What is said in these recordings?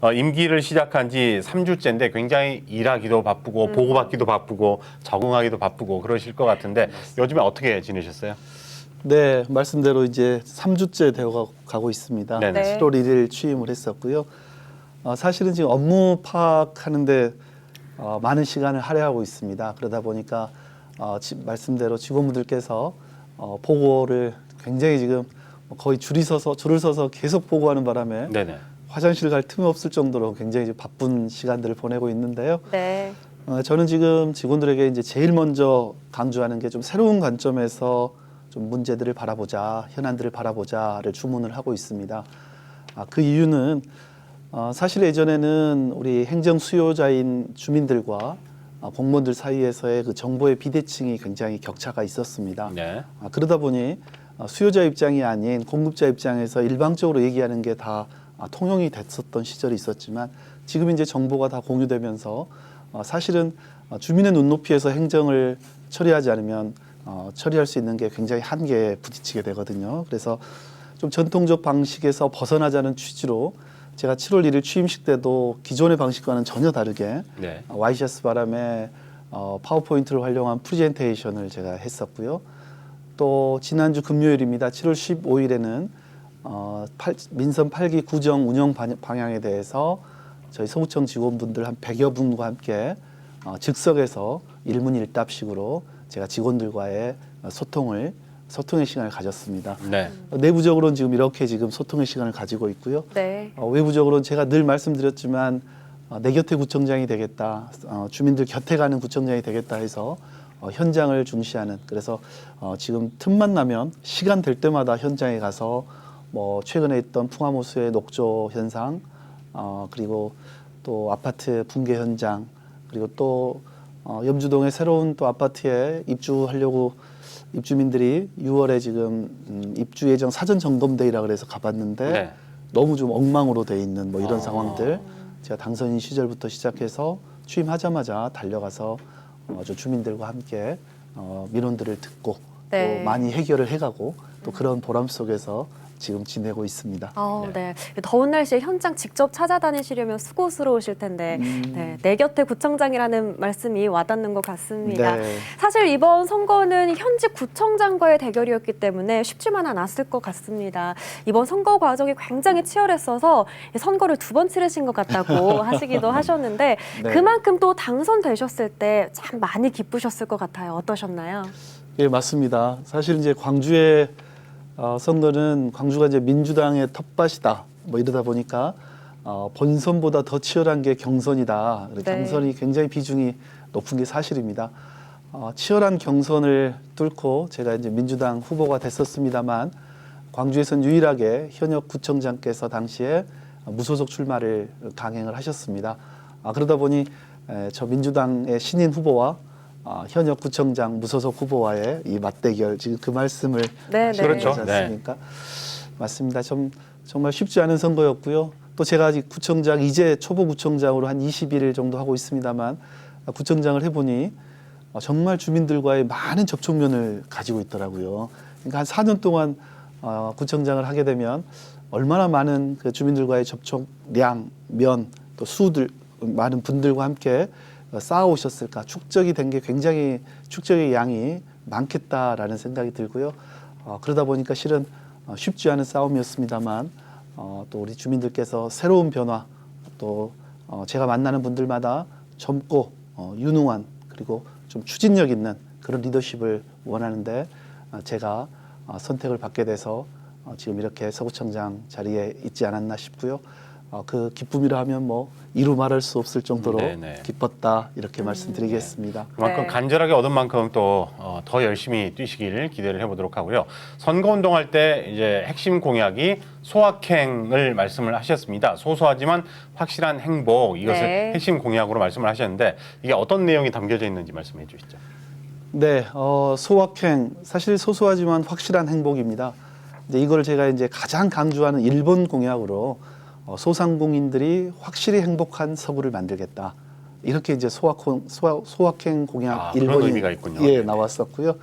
어, 임기를 시작한 지 3주째인데 굉장히 일하기도 바쁘고 보고받기도 바쁘고 적응하기도 바쁘고 그러실 것 같은데 요즘에 어떻게 지내셨어요? 네, 말씀대로 이제 3주째 되어 가고 있습니다. 네네. 네. 7월 1일 취임을 했었고요. 어, 사실은 지금 업무 파악하는데 어, 많은 시간을 할애하고 있습니다. 그러다 보니까 어, 지- 말씀대로 직원분들께서 어, 보고를 굉장히 지금 거의 줄이 서서 줄을 서서 계속 보고하는 바람에 네네. 화장실 갈 틈이 없을 정도로 굉장히 바쁜 시간들을 보내고 있는데요. 네. 어, 저는 지금 직원들에게 이제 제일 먼저 강조하는 게 좀 새로운 관점에서 좀 문제들을 바라보자, 현안들을 바라보자를 주문을 하고 있습니다. 아, 그 이유는 어, 사실 예전에는 우리 행정 수요자인 주민들과 아, 공무원들 사이에서의 그 정보의 비대칭이 굉장히 격차가 있었습니다. 네. 아, 그러다 보니 어, 수요자 입장이 아닌 공급자 입장에서 일방적으로 얘기하는 게다 아, 통용이 됐었던 시절이 있었지만 지금 이제 정보가 다 공유되면서 어, 사실은 어, 주민의 눈높이에서 행정을 처리하지 않으면 어, 처리할 수 있는 게 굉장히 한계에 부딪히게 되거든요. 그래서 좀 전통적 방식에서 벗어나자는 취지로 제가 7월 1일 취임식 때도 기존의 방식과는 전혀 다르게 네. 어, 와이셔츠 바람에 어, 파워포인트를 활용한 프레젠테이션을 제가 했었고요. 또 지난주 금요일입니다. 7월 15일에는 어, 팔- 민선 8기 구정 운영 방- 방향에 대해서 저희 서구청 직원분들 한 100여 분과 함께 어, 즉석에서 일문일답식으로 제가 직원들과의 어, 소통을 소통의 시간을 가졌습니다. 네. 어, 내부적으로는 지금 이렇게 지금 소통의 시간을 가지고 있고요. 네. 어, 외부적으로는 제가 늘 말씀드렸지만 어, 내 곁에 구청장이 되겠다, 어, 주민들 곁에 가는 구청장이 되겠다 해서 어, 현장을 중시하는 그래서 어, 지금 틈만 나면 시간 될 때마다 현장에 가서 뭐 최근에 있던 풍암호수의 녹조 현상 어, 그리고 또 아파트 붕괴 현장 그리고 또 어, 염주동의 새로운 또 아파트에 입주하려고 입주민들이 6월에 지금 음, 입주 예정 사전 점검대회라 그래서 가봤는데 네. 너무 좀 엉망으로 돼 있는 뭐 이런 아. 상황들 제가 당선인 시절부터 시작해서 취임하자마자 달려가서 어, 저 주민들과 함께 어, 민원들을 듣고 네. 또 많이 해결을 해가고 또 그런 보람 속에서 지금 지내고 있습니다. 아, 네. 네. 더운 날씨에 현장 직접 찾아다니시려면 수고스러우실 텐데, 음. 네. 내 곁에 구청장이라는 말씀이 와닿는 것 같습니다. 네. 사실 이번 선거는 현직 구청장과의 대결이었기 때문에 쉽지만 않았을 것 같습니다. 이번 선거 과정이 굉장히 치열했어서 선거를 두 번 치르신 것 같다고 하시기도 하셨는데 네. 그만큼 또 당선되셨을 때 참 많이 기쁘셨을 것 같아요. 어떠셨나요? 예, 맞습니다. 사실 이제 광주의 어, 선거는 광주가 이제 민주당의 텃밭이다. 뭐 이러다 보니까 어, 본선보다 더 치열한 게 경선이다. 네. 경선이 굉장히 비중이 높은 게 사실입니다. 어, 치열한 경선을 뚫고 제가 이제 민주당 후보가 됐었습니다만 광주에선 유일하게 현역 구청장께서 당시에 무소속 출마를 강행을 하셨습니다. 아, 그러다 보니 에, 저 민주당의 신인 후보와 아, 현역 구청장 무소속 후보와의 이 맞대결 지금 그 말씀을 네, 하시는 네. 그렇죠. 네. 않습니까? 맞습니다. 좀 정말 쉽지 않은 선거였고요. 또 제가 아직 구청장 이제 초보 구청장으로 한 21일 정도 하고 있습니다만 아, 구청장을 해보니 어, 정말 주민들과의 많은 접촉면을 가지고 있더라고요. 그러니까 한 4년 동안 어, 구청장을 하게 되면 얼마나 많은 그 주민들과의 접촉량, 면, 또 수들 많은 분들과 함께 어, 쌓아오셨을까 축적이 된 게 굉장히 축적의 양이 많겠다라는 생각이 들고요. 어, 그러다 보니까 실은 어, 쉽지 않은 싸움이었습니다만 어, 또 우리 주민들께서 새로운 변화 또 어, 제가 만나는 분들마다 젊고 어, 유능한 그리고 좀 추진력 있는 그런 리더십을 원하는데 어, 제가 어, 선택을 받게 돼서 어, 지금 이렇게 서구청장 자리에 있지 않았나 싶고요. 어, 그 기쁨이라 하면 뭐 이루 말할 수 없을 정도로 네네. 기뻤다 이렇게 말씀드리겠습니다. 그만큼 네. 간절하게 얻은 만큼 또 더 열심히 뛰시기를 기대를 해보도록 하고요. 선거 운동할 때 이제 핵심 공약이 소확행을 말씀을 하셨습니다. 소소하지만 확실한 행복 이것을 네. 핵심 공약으로 말씀을 하셨는데 이게 어떤 내용이 담겨져 있는지 말씀해 주시죠. 네, 어, 소확행 사실 소소하지만 확실한 행복입니다. 이제 이걸 제가 이제 가장 강조하는 일본 공약으로 어, 소상공인들이 확실히 행복한 서구를 만들겠다. 이렇게 이제 소확행, 소확, 소확행 공약 아, 그런 일본이 의미가 있군요. 예 네네. 나왔었고요.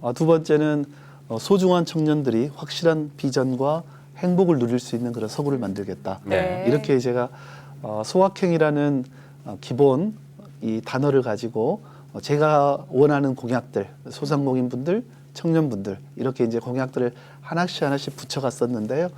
어, 두 번째는 어, 소중한 청년들이 확실한 비전과 행복을 누릴 수 있는 그런 서구를 만들겠다. 네. 이렇게 제가 어, 소확행이라는 어, 기본 이 단어를 가지고 어, 제가 원하는 공약들 소상공인분들 청년분들 이렇게 이제 공약들을 하나씩 하나씩 붙여갔었는데요.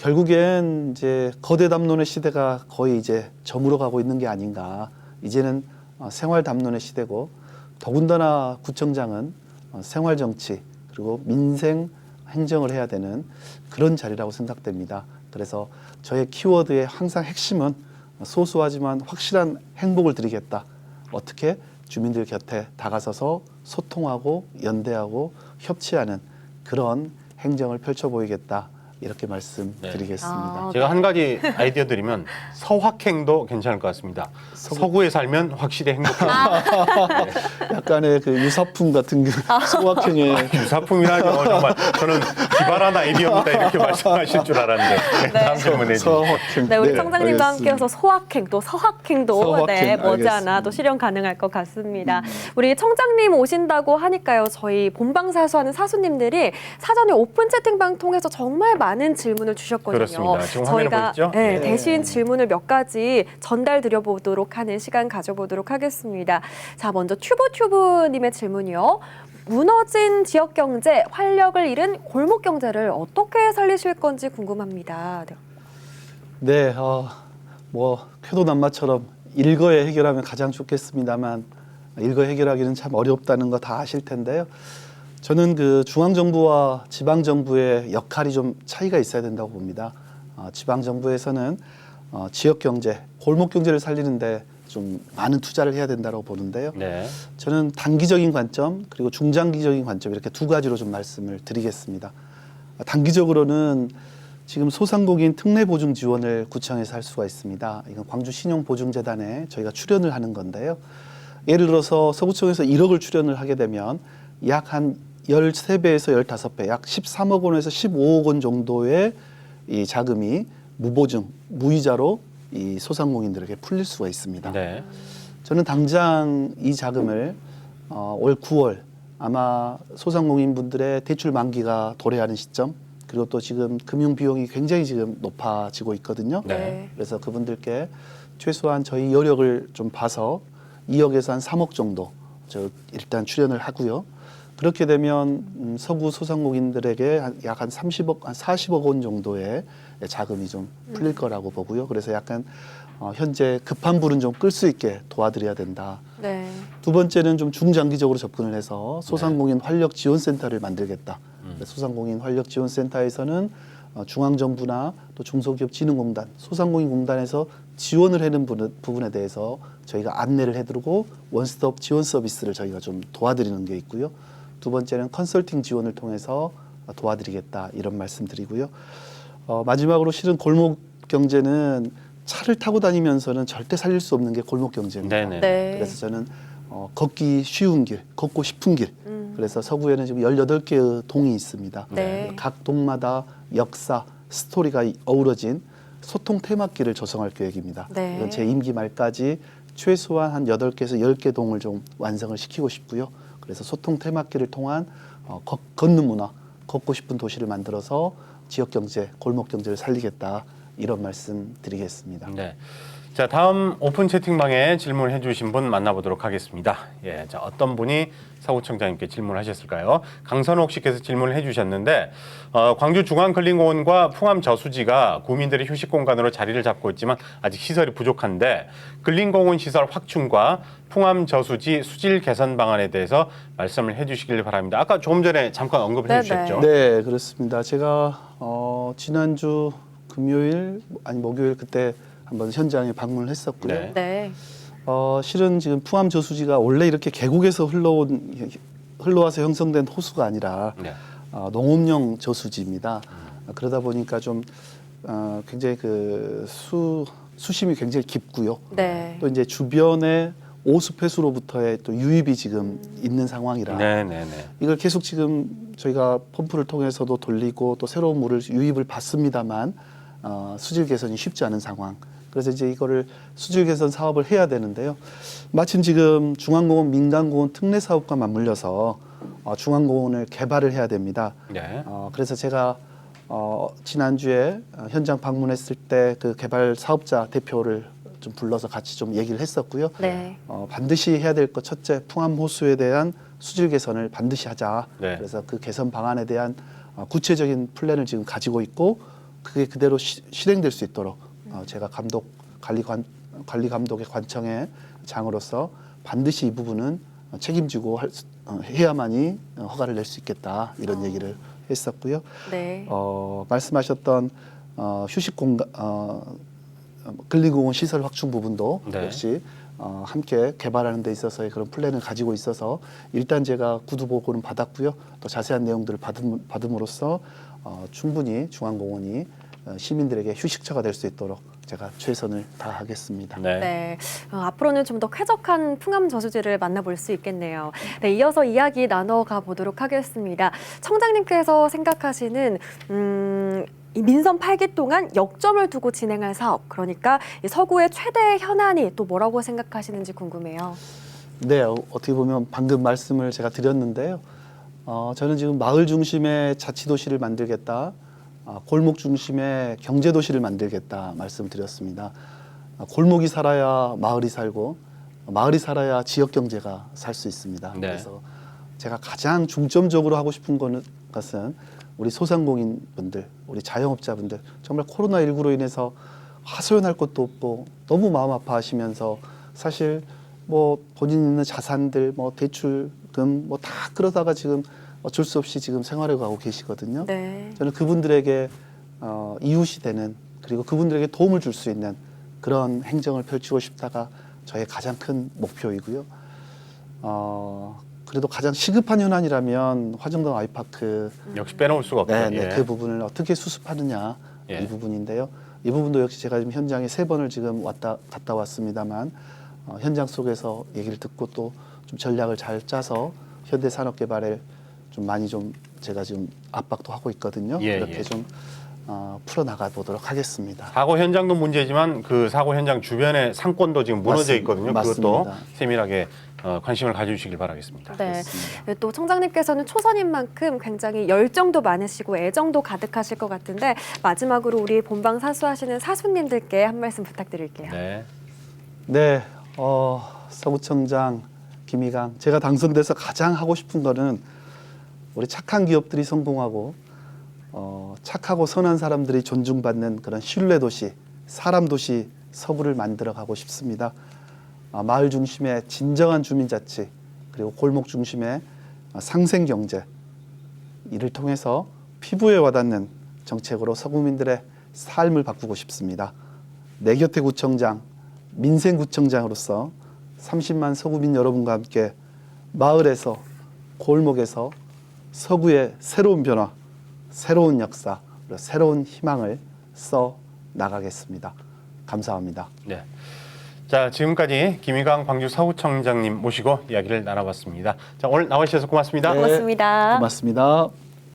결국엔 이제 거대 담론의 시대가 거의 이제 저물어 가고 있는 게 아닌가. 이제는 어, 생활 담론의 시대고 더군다나 구청장은 어, 생활 정치 그리고 민생 행정을 해야 되는 그런 자리라고 생각됩니다. 그래서 저의 키워드의 항상 핵심은 소소하지만 확실한 행복을 드리겠다. 어떻게 주민들 곁에 다가서서 소통하고 연대하고 협치하는 그런 행정을 펼쳐 보이겠다. 이렇게 말씀드리겠습니다. 아, 제가 한 가지 아이디어 드리면 서확행도 괜찮을 것 같습니다. 서구... 에 살면 확실히 행복해집니다. 약간의 그 유사품 같은 그 소확행의 유사품이라뇨 정말 저는 기발한 아이디어입니다 이렇게 말씀하실 줄 알았는데 네, 다음 질문해. 서확행. 네, 우리 네, 청장님과. 함께해서 소확행 또 서확행도 서확행, 네, 머지않아 알겠습니다. 음. 또 실현 가능할 것 같습니다. 우리 청장님 오신다고 하니까요. 저희 본방 사수하는 사수님들이 사전에 오픈 채팅방 통해서 정말 많은 질문을 주셨거든요. 그렇습니다. 지금 저희가 보이시죠? 네, 네. 대신 질문을 몇 가지 전달 드려보도록 하는 시간 가져보도록 하겠습니다. 자, 먼저 튜브튜브님의 질문이요. 무너진 지역 경제, 활력을 잃은 골목 경제를 어떻게 살리실 건지 궁금합니다. 네. 네, 어, 뭐 쾌도난마처럼 일거에 해결하면 가장 좋겠습니다만 일거 해결하기는 참 어렵다는 거 다 아실 텐데요. 저는 그 중앙 정부와 지방 정부의 역할이 좀 차이가 있어야 된다고 봅니다. 어, 지방 정부에서는 어, 지역 경제, 골목 경제를 살리는데 좀 많은 투자를 해야 된다고 보는데요. 네. 저는 단기적인 관점 그리고 중장기적인 관점 이렇게 두 가지로 좀 말씀을 드리겠습니다. 단기적으로는 지금 소상공인 특례 보증 지원을 구청에서 할 수가 있습니다. 이건 광주 신용 보증 재단에 저희가 출연을 하는 건데요. 예를 들어서 서구청에서 1억을 출연을 하게 되면 약 한 13배에서 15배, 약 13억 원에서 15억 원 정도의 이 자금이 무보증, 무이자로 이 소상공인들에게 풀릴 수가 있습니다. 네. 저는 당장 이 자금을 어, 올 9월 아마 소상공인 분들의 대출 만기가 도래하는 시점 그리고 또 지금 금융 비용이 굉장히 지금 높아지고 있거든요. 네. 그래서 그분들께 최소한 저희 여력을 좀 봐서 2억에서 한 3억 정도 저 일단 출연을 하고요. 그렇게 되면 음, 서구 소상공인들에게 약 한 30억, 한 40억 원 정도의 자금이 좀 풀릴 거라고 보고요. 그래서 약간 어, 현재 급한 불은 좀 끌 수 있게 도와드려야 된다. 네. 두 번째는 좀 중장기적으로 접근을 해서 소상공인 활력 지원센터를 만들겠다. 소상공인 활력 지원센터에서는 어, 중앙정부나 또 중소기업진흥공단, 소상공인공단에서 지원을 하는 부분- 부분에 대해서 저희가 안내를 해드리고 원스톱 지원 서비스를 저희가 좀 도와드리는 게 있고요. 두 번째는 컨설팅 지원을 통해서 어, 도와드리겠다 이런 말씀드리고요. 어, 마지막으로 실은 골목 경제는 차를 타고 다니면서는 절대 살릴 수 없는 게 골목 경제입니다. 네네. 네. 그래서 저는 어, 걷기 쉬운 길, 걷고 싶은 길. 음. 그래서 서구에는 지금 18개의 동이 있습니다. 네. 각 동마다 역사, 스토리가 이- 어우러진 소통 테마길을 조성할 계획입니다. 네. 이건 제 임기 말까지 최소한 한 8개에서 10개 동을 좀 완성을 시키고 싶고요. 그래서 소통 테마길을 통한 어, 걷, 걷는 문화, 걷고 싶은 도시를 만들어서 지역 경제, 골목 경제를 살리겠다. 이런 말씀 드리겠습니다. 네. 자 다음 오픈 채팅방에 질문해 주신 분 만나보도록 하겠습니다. 예, 자 어떤 분이 사구청장님께 질문하셨을까요? 강선옥 씨께서 질문을 해 주셨는데 어, 광주 중앙근린공원과 풍암 저수지가 구민들의 휴식 공간으로 자리를 잡고 있지만 아직 시설이 부족한데 근린공원 시설 확충과 풍암 저수지 수질 개선 방안에 대해서 말씀을 해 주시길 바랍니다. 아까 조금 전에 잠깐 언급을 네네. 해 주셨죠? 네, 그렇습니다. 제가 어, 지난주 금요일 아니 목요일 그때 한번 현장에 방문을 했었고요. 네. 네. 어, 실은 지금 풍암 저수지가 원래 이렇게 계곡에서 흘러온 흘러와서 형성된 호수가 아니라 네. 어, 농업용 저수지입니다. 어, 그러다 보니까 좀 어, 굉장히 그 수 수심이 굉장히 깊고요. 네. 또 이제 주변에 오수폐수로부터의 또 유입이 지금 있는 상황이라 네, 네, 네. 이걸 계속 지금 저희가 펌프를 통해서도 돌리고 또 새로운 물을 유입을 받습니다만 어, 수질 개선이 쉽지 않은 상황. 그래서 이제 이거를 수질 개선 사업을 해야 되는데요. 마침 지금 중앙공원 민간공원 특례 사업과 맞물려서 어, 중앙공원을 개발을 해야 됩니다. 네. 어, 그래서 제가 어, 지난주에 어, 현장 방문했을 때 그 개발 사업자 대표를 좀 불러서 같이 좀 얘기를 했었고요. 네. 어, 반드시 해야 될 것 첫째 풍암 호수에 대한 수질 개선을 반드시 하자. 네. 그래서 그 개선 방안에 대한 어, 구체적인 플랜을 지금 가지고 있고 그게 그대로 시, 실행될 수 있도록 어, 제가 감독 관리 관 관리 감독의 관청의 장으로서 반드시 이 부분은 어, 책임지고 할, 수- 어, 해야만이 어, 허가를 낼 수 있겠다 이런 얘기를 했었고요. 네. 어, 말씀하셨던 어, 휴식 공간 어, 근린공원 시설 확충 부분도 네. 역시 어, 함께 개발하는 데 있어서의 그런 플랜을 가지고 있어서 일단 제가 구두 보고는 받았고요. 또 자세한 내용들을 받음, 받음으로써 어, 충분히 중앙공원이 어, 시민들에게 휴식처가 될 수 있도록 제가 최선을 다하겠습니다. 네. 네. 어, 앞으로는 좀 더 쾌적한 풍암 저수지를 만나볼 수 있겠네요. 네, 이어서 이야기 나눠가 보도록 하겠습니다. 청장님께서 생각하시는 음, 이 민선 8기 동안 역점을 두고 진행할 사업, 그러니까 이 서구의 최대 현안이 또 뭐라고 생각하시는지 궁금해요. 네, 어, 어떻게 보면 방금 말씀을 제가 드렸는데요. 어, 저는 지금 마을 중심의 자치도시를 만들겠다, 아, 골목 중심의 경제 도시를 만들겠다 말씀드렸습니다. 아, 골목이 살아야 마을이 살고 마을이 살아야 지역 경제가 살 수 있습니다. 네. 그래서 제가 가장 중점적으로 하고 싶은 거는 것은 우리 소상공인 분들, 우리 자영업자분들 정말 코로나 19로 인해서 하소연할 것도 없고 너무 마음 아파하시면서 사실 뭐 본인 있는 자산들, 뭐 대출금 뭐다 그러다가 지금 어쩔 수 없이 지금 생활해 가고 계시거든요. 네. 저는 그분들에게 어, 이웃이 되는 그리고 그분들에게 도움을 줄 수 있는 그런 행정을 펼치고 싶다가 저의 가장 큰 목표이고요. 어, 그래도 가장 시급한 현안이라면 화정동 아이파크 역시 빼놓을 수가 없죠. 네, 네, 예. 그 부분을 어떻게 수습하느냐 예. 이 부분인데요. 이 부분도 역시 제가 지금 현장에 세 번을 지금 왔다 갔다 왔습니다만 어, 현장 속에서 얘기를 듣고 또 좀 전략을 잘 짜서 현대 산업 개발에 좀 많이 좀 제가 지금 압박도 하고 있거든요. 예, 그렇게 예. 좀 어, 풀어 나가 보도록 하겠습니다. 사고 현장도 문제지만 그 사고 현장 주변의 상권도 지금 무너져 맞습- 있거든요. 맞습니다. 그것도 세밀하게 어, 관심을 가져주시길 바라겠습니다. 네. 그렇습니다. 네, 또 청장님께서는 초선인 만큼 굉장히 열정도 많으시고 애정도 가득하실 것 같은데 마지막으로 우리 본방 사수하시는 사수님들께 한 말씀 부탁드릴게요. 네. 네, 어, 서구청장 김희강 제가 당선돼서 가장 하고 싶은 거는 우리 착한 기업들이 성공하고 어, 착하고 선한 사람들이 존중받는 그런 신뢰 도시, 사람 도시 서구를 만들어 가고 싶습니다. 아, 마을 중심의 진정한 주민자치 그리고 골목 중심의 아, 상생 경제 이를 통해서 피부에 와닿는 정책으로 서구민들의 삶을 바꾸고 싶습니다. 내 곁에 구청장, 민생구청장으로서 30만 서구민 여러분과 함께 마을에서 골목에서 서구의 새로운 변화, 새로운 역사, 새로운 희망을 써 나가겠습니다. 감사합니다. 네. 자, 지금까지 김희강 광주 서구청장님 모시고 이야기를 나눠봤습니다. 자, 오늘 나와주셔서 고맙습니다. 네. 고맙습니다. 고맙습니다.